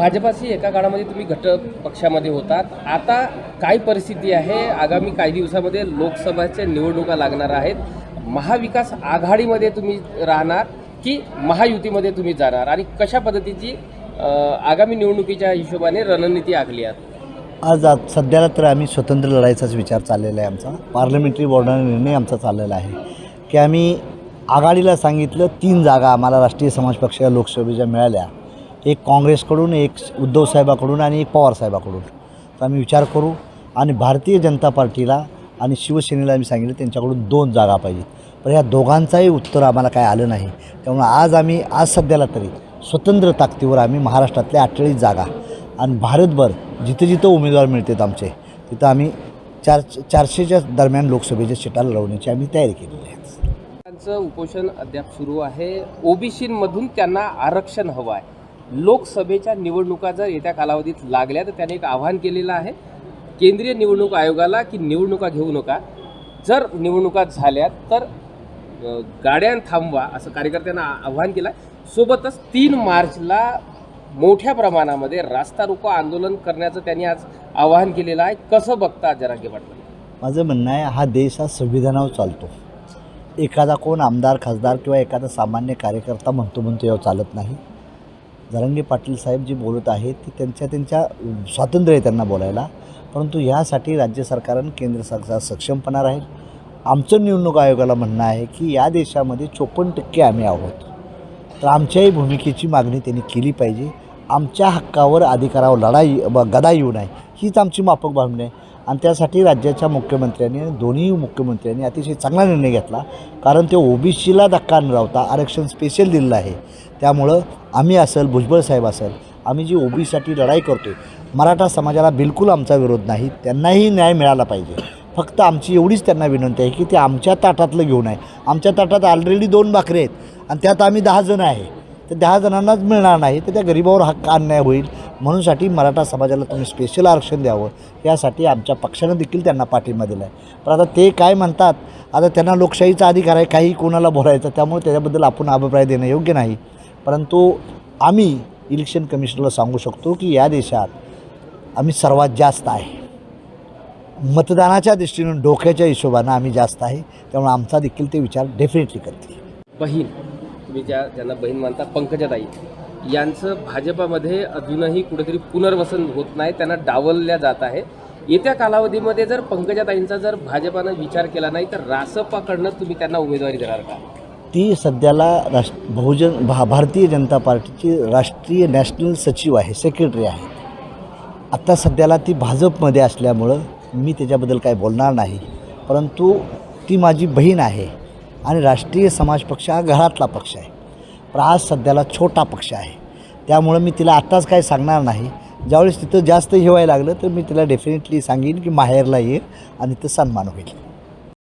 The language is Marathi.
भाजपाशी एका काळामध्ये तुम्ही घटक पक्षामध्ये होतात. आता काय परिस्थिती आहे? आगामी काही दिवसामध्ये लोकसभाच्या निवडणुका लागणार आहेत. महाविकास आघाडीमध्ये तुम्ही राहणार की महायुतीमध्ये तुम्ही जाणार? आणि कशा पद्धतीची आगामी निवडणुकीच्या हिशोबाने रणनीती आखली आहे? आज सध्याला तर आम्ही स्वतंत्र लढायचाच विचार चाललेला आहे आमचा. पार्लमेंटरी बोर्डाने निर्णय आमचा चाललेला आहे की आम्ही आघाडीला सांगितलं तीन जागा आम्हाला राष्ट्रीय समाज पक्षाच्या लोकसभेच्या मिळाल्या. एक काँग्रेसकडून एक उद्धव साहेबाकडून आणि एक पवारसाहेबाकडून तर आम्ही विचार करू आणि भारतीय जनता पार्टीला आणि शिवसेनेला आम्ही सांगितलं त्यांच्याकडून दोन जागा पाहिजे पण ह्या दोघांचाही उत्तर आम्हाला काय आलं नाही. त्यामुळं आज आम्ही आज सध्याला तरी स्वतंत्र ताकदीवर आम्ही महाराष्ट्रातल्या अठ्ठेचाळीस जागा आणि भारतभर जिथं जिथं उमेदवार मिळतात आमचे तिथं आम्ही चार चारशेच्या दरम्यान लोकसभेच्या सीटा लढवण्याची आम्ही तयारी केलेली आहे. त्यांचं उपोषण अद्याप सुरू आहे. ओबीसीमधून त्यांना आरक्षण हवं आहे. लोकसभेच्या निवडणुका जर येत्या कालावधीत लागल्या तर त्याने एक आव्हान केलेलं आहे. केंद्रीय निवडणूक आयोगाला की निवडणुका घेऊ नका. जर निवडणुका झाल्या तर गाड्या थांबवा असं कार्यकर्त्यांना आव्हान केलं आहे. सोबतच तीन मार्चला मोठ्या प्रमाणामध्ये रास्ता रोको आंदोलन करण्याचं त्यांनी आज आवाहन केलेलं आहे. कसं बघता जरांगे पाटील माझं म्हणणं आहे हा देश हा संविधानावर चालतो. एखादा कोण आमदार खासदार किंवा एखादा सामान्य कार्यकर्ता म्हणतो म्हणतो यावर चालत नाही. जरांगे पाटील साहेब जे बोलत आहेत ते त्यांच्या त्यांच्या स्वातंत्र्य आहे त्यांना बोलायला. परंतु ह्यासाठी राज्य सरकारनं केंद्र सरकार सक्षमपणा राहील आमचं निवडणूक आयोगाला म्हणणं आहे की या देशामध्ये चोपन्न टक्के आम्ही आहोत. तर आमच्याही भूमिकेची मागणी त्यांनी केली पाहिजे. आमच्या हक्कावर अधिकारावर लढाई गदा येऊ नये. हीच आमची माफक मागणी आहे. आणि त्यासाठी राज्याच्या मुख्यमंत्र्यांनी आणि दोन्ही मुख्यमंत्र्यांनी अतिशय चांगला निर्णय घेतला. कारण ते ओबीसीला धक्का न लावता आरक्षण स्पेशल दिलेलं आहे. त्यामुळं आम्ही असेल भुजबळ साहेब असेल आम्ही जी ओबीसाठी लढाई करतो आहे मराठा समाजाला बिलकुल आमचा विरोध नाही त्यांनाही न्याय मिळाला पाहिजे. फक्त आमची एवढीच त्यांना विनंती आहे की ते आमच्या ताटातलं घेऊ नये आमच्या ताटात ऑलरेडी दोन भाकरी आहेत आणि त्यात आम्ही दहा जण आहे. तर दहा जणांनाच मिळणार नाही तर त्या गरिबावर हक्क अन्याय होईल. म्हणूनसाठी मराठा समाजाला तुम्ही स्पेशल आरक्षण द्यावं. यासाठी आमच्या पक्षानं देखील त्यांना पाठिंबा दिला आहे पण आता ते काय म्हणतात आता त्यांना लोकशाहीचा अधिकार आहे काही कोणाला बोलायचं त्यामुळे त्याच्याबद्दल आपण अभिप्राय देणं योग्य नाही. परंतु आम्ही इलेक्शन कमिशनरला सांगू शकतो की या देशात आम्ही सर्वात जास्त आहे. मतदानाच्या दृष्टीनं डोक्याच्या हिशोबानं आम्ही जास्त आहे. त्यामुळे आमचा देखील ते विचार डेफिनेटली करतील. बहीण तुम्ही ज्या ज्यांना बहीण मानता पंकजाताई यांचं भाजपामध्ये अजूनही कुठेतरी पुनर्वसन होत नाही त्यांना डावलल्या जात आहे. येत्या कालावधीमध्ये जर पंकजाताईंचा जर भाजपानं विचार केला नाही तर रासपाकडनं तुम्ही त्यांना उमेदवारी देणार का? ती सध्याला राष्ट्र बहुजन भा भारतीय जनता पार्टीची राष्ट्रीय नॅशनल सचिव आहे सेक्रेटरी आहे. आत्ता सध्याला ती भाजपमध्ये असल्यामुळं मी त्याच्याबद्दल काय बोलणार नाही. परंतु ती माझी बहीण आहे आणि राष्ट्रीय समाज पक्ष हा घरातला पक्ष आहे. पण आज सध्याला छोटा पक्ष आहे. त्यामुळं मी तिला आत्ताच काय सांगणार नाही. ज्यावेळेस तिथं जास्त हे व्हायला लागलं तर मी तिला डेफिनेटली सांगेन की माहेरला ये आणि तिथं सन्मान होईल.